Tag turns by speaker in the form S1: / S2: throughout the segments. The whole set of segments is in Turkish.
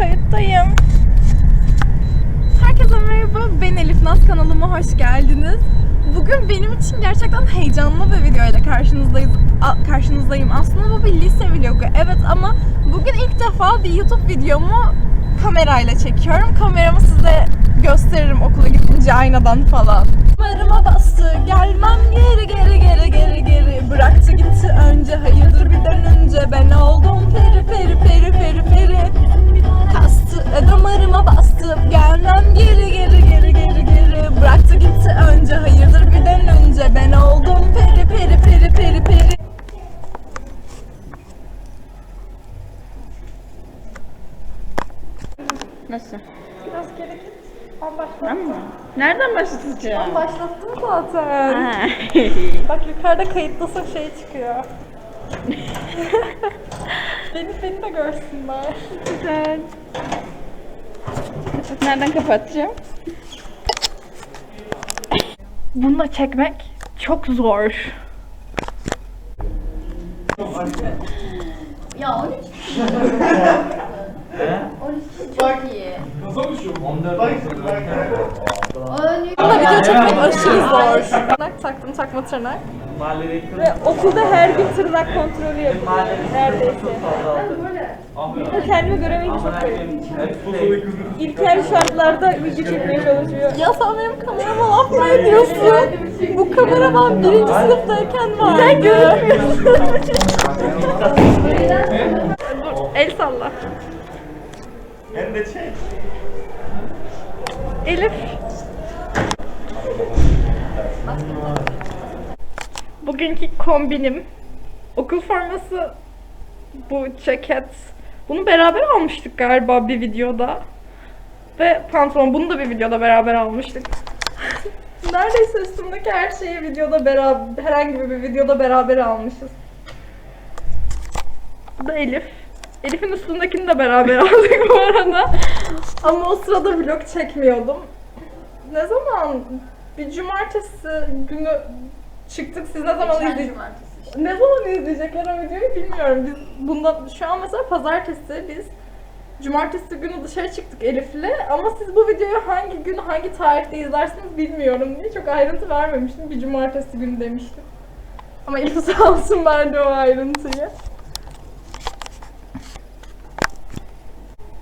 S1: Kayıttayım. Herkese merhaba. Ben Elif Naz kanalıma hoş geldiniz. Bugün benim için gerçekten heyecanlı bir videoyla karşınızdayız. Karşınızdayım. Aslında bu bir lise vlogu. Evet ama bugün ilk defa bir YouTube videomu kamerayla çekiyorum. Kameramı size gösteririm okula gidince aynadan falan. Kamerama bastı. Gelmem geri geri geri geri geri. Bıraktı gitti önce. Hayırdır Gelmem geri geri geri geri geri. Bıraktı gitti önce. Hayırdır bir dönünce. Ben oldum peri peri peri peri peri.
S2: Nasıl?
S1: Biraz geri git. Ben başlattım.
S2: Nereden başlatacağım?
S1: Başlattım zaten.
S2: Ha.
S1: Bak yukarıda kayıtlasın şey çıkıyor. beni beni de görsünler.
S2: Güzel. Nereden kapatacağım?
S1: Bunu da çekmek çok zor.
S3: Ya 13 kişi. 13 kişi çok iyi. Önce
S1: Bunda video çekmek aşırı zor. Tırnak taktım takma tırnak. Ve okulda her gün tırnak kontrolü yapıyorum. Neredeyse. Ve kendimi göremeyince çok garip. İlkel şartlarda video çekmeye çalışıyor. Ya sen benim kamerama laf mı ediyorsun? Bu kameraman birinci sınıftayken vardı. Sen görünmüyorsun. El salla.
S4: Hem de şey.
S1: Elif. Bugünkü kombinim. Okul forması bu ceket. Bunu beraber almıştık galiba bir videoda. Ve pantolon bunu da bir videoda beraber almıştık. Neredeyse üstümdeki her şeyi videoda beraber herhangi bir videoda beraber almışız. Bu da Elif. Elif'in üstündekini de beraber aldık bu arada. Ama o sırada vlog çekmiyordum. Ne zaman? Bir cumartesi günü çıktık. Siz ne zaman izleyeceksiniz? Ne zaman izleyecekler o videoyu bilmiyorum. Biz bundan şu an mesela pazartesi biz cumartesi günü dışarı çıktık Elif'le ama siz bu videoyu hangi gün hangi tarihte izlersiniz bilmiyorum diye çok ayrıntı vermemiştim. Bir cumartesi günü demiştim. Ama Elif sağ olsun verdi o ayrıntıyı.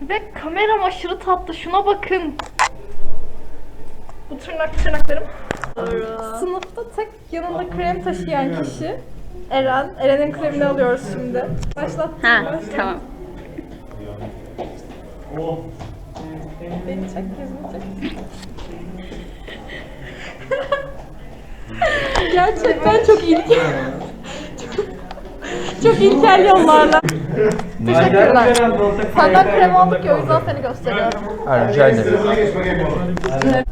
S1: Ve kameram aşırı tatlı. Şuna bakın. Bu tırnak tırnaklarım. Sınıfta tek yanında krem taşıyan kişi Eren. Eren'in kremini alıyoruz şimdi. Başlattım.
S2: Ha, tamam.
S1: Beni çek, yüzümü çek. Gerçekten çok ilkel. çok, ilkel yollarla. Teşekkürler. Senden krem aldık ya o yüzden seni gösteriyorum.
S5: Rica ederim.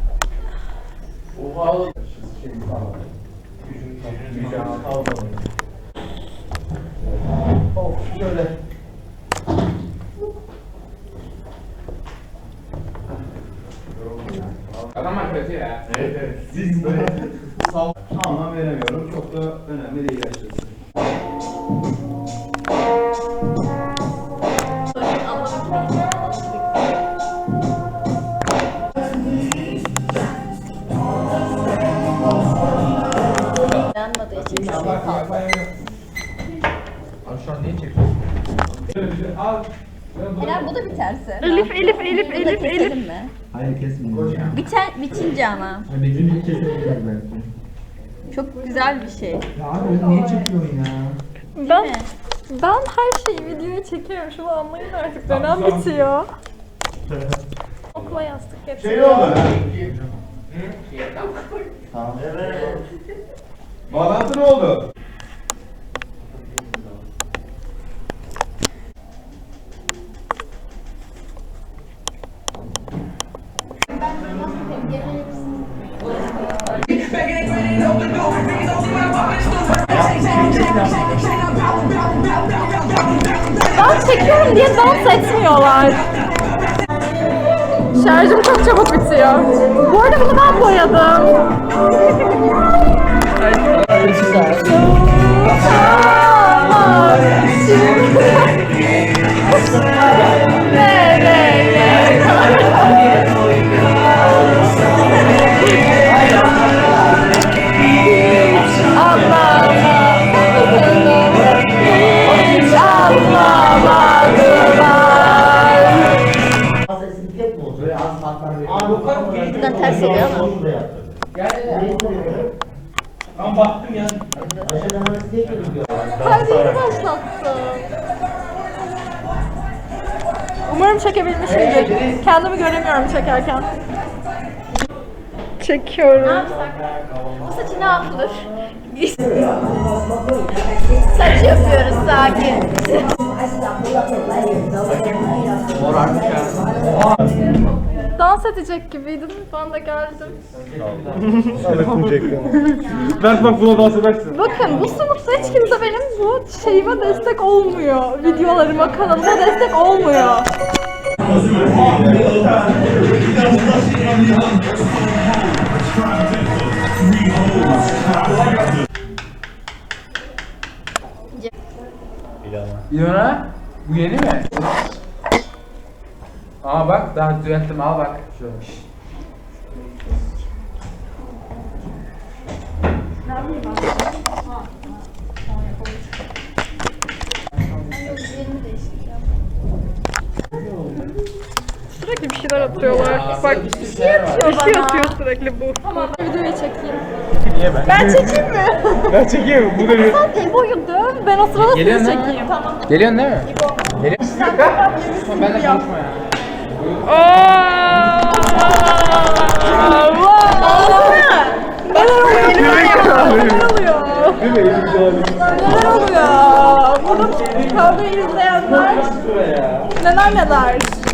S4: Evet evet. Siz böyle sal anlam veremiyorum. Çok da önemli değil açıkçası.
S5: Abi şu an neyi çekiyorsun?
S3: Eren bu da biterse.
S1: Elif, Elif, Elif, Elif, Elif.
S3: mi?
S5: Hayır kesmeyin.
S3: Biter, bitince ama.
S5: Ha, bitince kesebiliriz belki.
S3: Çok güzel bir şey.
S5: Ya abi onu niye çekiyorsun ya?
S1: Ben, ben her şeyi videoya çekiyorum. Şunu anlayın artık. Dönem bitiyor. Okula yastık
S4: Şey
S1: getiriyor.
S4: oldu. Tamam. Bağlantı ne oldu?
S1: Ben çekiyorum diye dans etmiyorlar. Şarjım çok çabuk bitiyor. Bu arada bunu ben boyadım.
S2: Basılıyor ama.
S4: Ben baktım ya.
S1: Hadi başlattım. Umarım çekebilmişimdir. Kendimi göremiyorum çekerken. Çekiyorum.
S3: Bu saçı ne yapılır? Saç yapıyoruz sakin.
S5: Morarmış ya.
S1: Edecek gibiydim. Ben de geldim.
S4: Berk bak buna dans edersin.
S1: Bakın bu sınıfta hiç kimse benim bu şeyime destek olmuyor. Videolarıma, kanalıma destek olmuyor.
S5: İlona bu yeni mi? Aa bak daha düzelttim al bak. Şöyle.
S1: Sürekli bir şeyler atıyorlar. Bak bir şey atıyor, bir şey atıyor sürekli bu. Tamam videoyu çekeyim.
S4: Niye ben?
S1: Ben çekeyim mi?
S4: Ben çekeyim. Bu da bir...
S1: Sen İbo'yu döv, ben o sırada sizi
S5: mu?
S1: çekeyim. Tamam.
S5: Geliyorsun değil mi? Geliyorsun. Tamam ben de konuşma ya.
S1: Neler oluyor? Neler oluyor? Neler oluyor? Bunu kavga izleyenler neler neler.